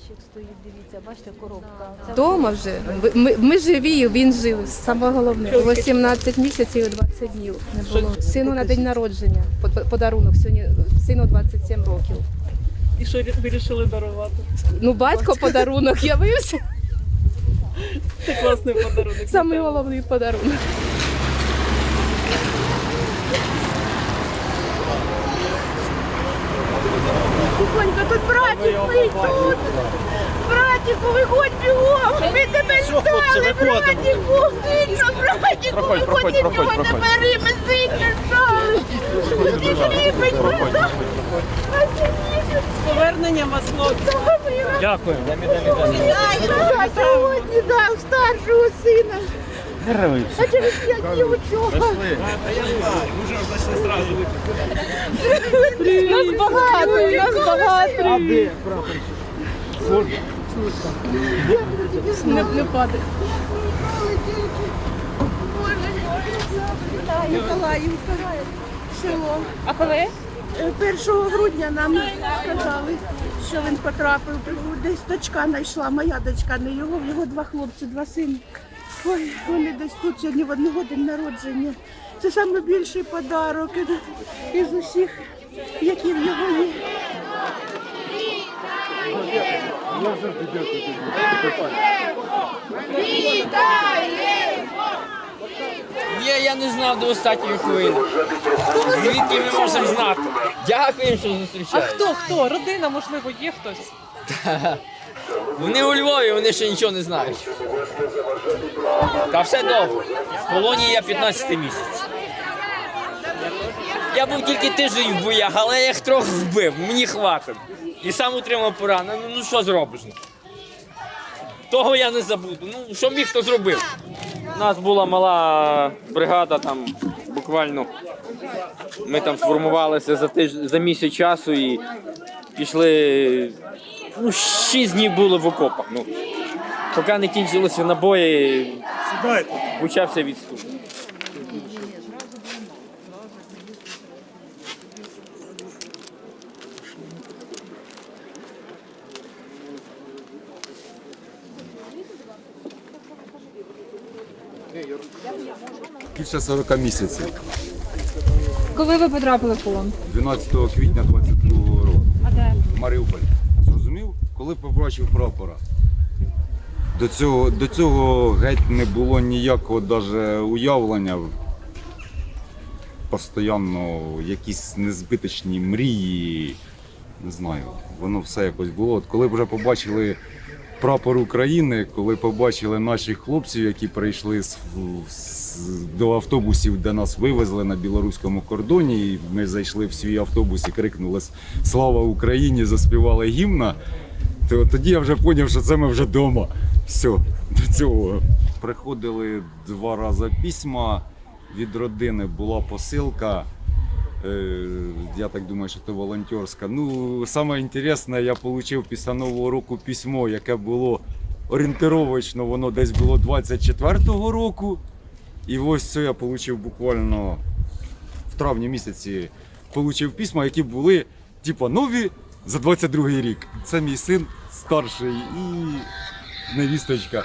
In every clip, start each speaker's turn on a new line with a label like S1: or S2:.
S1: Ящик стоїть, дивіться, бачите, коробка.
S2: Вдома вже. Ми, ми живі, він жив. Саме головне. 18 місяців і 20 днів не було. Сину на день народження. под- Подарунок сьогодні сину 27 років.
S3: І що вирішили дарувати?
S2: Ну, батько подарунок явився.
S3: Це класний подарунок.
S2: Самий головний подарунок.
S4: Братик мій, тут! Братику, виходь бігом! Ми тебе ждали, братику! Сильно, братику, виходь від нього не бери, ми сильно ждали! Ти хлібить!
S3: З поверненням вас, хлопці.
S5: Дякую.
S4: Я сьогодні дав старшого сина! А через п'ять днів учоба!
S2: Нас багато, нас багато. Не, не падай.
S4: Село.
S2: А коли?
S4: Е, 1 грудня нам сказали, що він потрапив. Десь дочка знайшла, моя дочка, не його, в його два хлопці, два сини. Ой, вони десь тут сьогодні в одного день народження. Це найбільший подарок із- усіх, які в його є.
S6: Ні, я не знав до останньої хвилини. Звідки ми можемо знати? Дякую, що
S3: А хто, хто? Родина, можливо, є хтось?
S6: Вони у Львові, вони ще нічого не знають. Та все добре. В полоні я 15 місяць. Я був тільки тиждень в боях, але я їх трохи вбив, мені хватить. І сам утримав поранення. Ну, ну що зробиш? Того я не забуду. Ну, що міг, то зробив. У нас була мала бригада, там буквально ми там сформувалися за тиж... за місяць часу і пішли. Ну, шість днів були в окопах. Ну, поки не кінчилися набої, почався відступ.
S7: Більше 40 місяців.
S2: Коли ви потрапили в полон?
S7: 12 квітня 22 року.
S2: А де?
S7: В Маріуполі. Коли побачив прапора. До цього, до цього геть не було ніякого даже уявлення. Постоянно якісь незбиточні мрії. Не знаю, воно все якось було. От коли вже побачили прапор України, коли побачили наших хлопців, які прийшли з, з- до автобусів, де нас вивезли на білоруському кордоні, і ми зайшли в свій автобус і крикнули Слава Україні! заспівали гімна. То тоді я вже зрозумів, що це ми вже вдома. Все, до цього. Приходили два рази письма від родини, була посилка. Е, Я так думаю, що це волонтерська. Ну, саме інтересне, я отримав після Нового року письмо, яке було орієнтировочно, воно десь було 24-го року. І ось це я отримав буквально в травні місяці отримав письма, які були типа нові за 22-й рік. Це мій син старший і невісточка.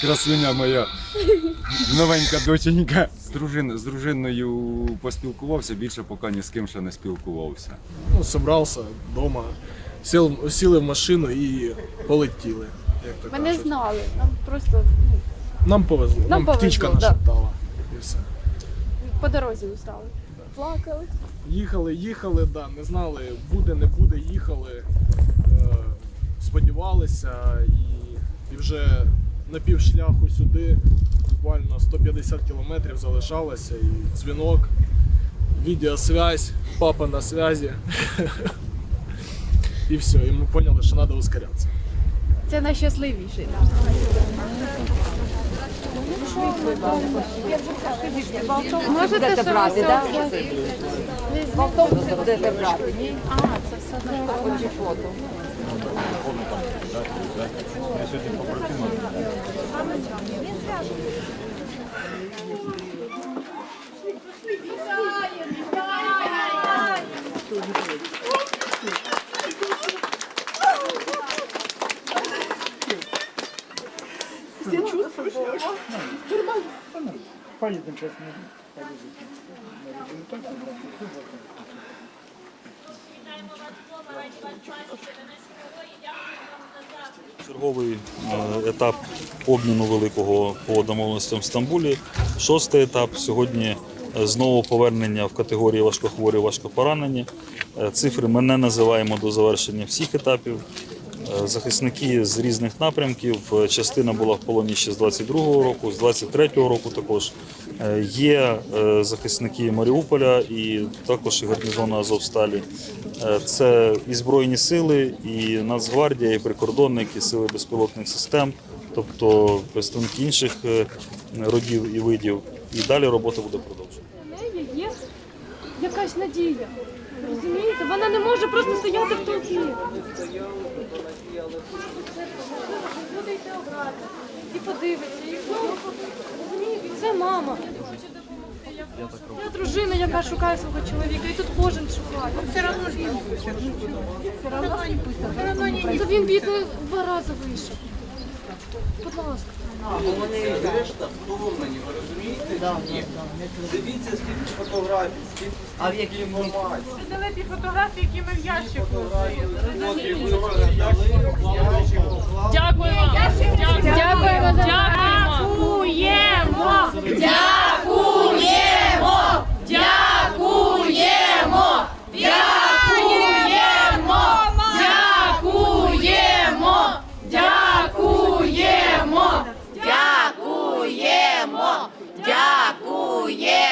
S7: Красуня моя, новенька доченька. З, дружин, з дружиною поспілкувався, більше поки ні з ким ще не спілкувався.
S8: ну, собрався вдома, сіл, сіли в машину і полетіли. Як то
S2: Ми не
S8: кажуть.
S2: знали. Нам просто
S8: Нам повезло, нам,
S2: повезло,
S8: птічка
S2: да.
S8: нашептала. І все.
S2: по дорозі устали. Плакали.
S8: Їхали, їхали, да, не знали, буде, не буде, їхали, е, сподівалися і, і вже на півшляху сюди буквально 150 кілометрів залишалося і дзвінок, відеосвязь, папа на зв'язі. І все, і ми поняли, що треба ускорятися.
S2: Це найщасливіший. Можете брати, так? В автобусі будете брати, ні? А, це все на фото.
S5: Поїдемо зараз поїдемо на реабілітацію.
S9: Черговий е, етап обміну великого по домовленостям в Стамбулі. Шостий етап сьогодні е, знову повернення в категорії важкохворі, важкопоранені. Е, Цифри ми не називаємо до завершення всіх етапів. Е, Захисники з різних напрямків. Е, Частина була в полоні ще з 22-го року, з 23-го року також. Е, Є захисники Маріуполя і також і гарнізону Азовсталі. Це і Збройні сили, і Нацгвардія, і прикордонники, сили безпілотних систем, тобто представники інших родів і видів. І далі робота буде продовжена.
S10: Є якась надія. Розумієте? Вона не може просто стояти в толпі. Буде йти обрати, і подивиться, і знову. Розумієте? Це мама. Я дружина, яка шукає свого чоловіка, і тут кожен шукає. Все одно ж не Все одно він бідний два рази вийшов. Будь ласка. Ну, решта втомлені, ви розумієте? Да, ні? да, да, Дивіться, скільки фотографій, скільки А інформації.
S3: Це далекі фотографії, які ми в ящику Фотографії ви роздали. Дякуємо. Дякуємо. Дякуємо. Дякуємо. Дякуємо. yeah!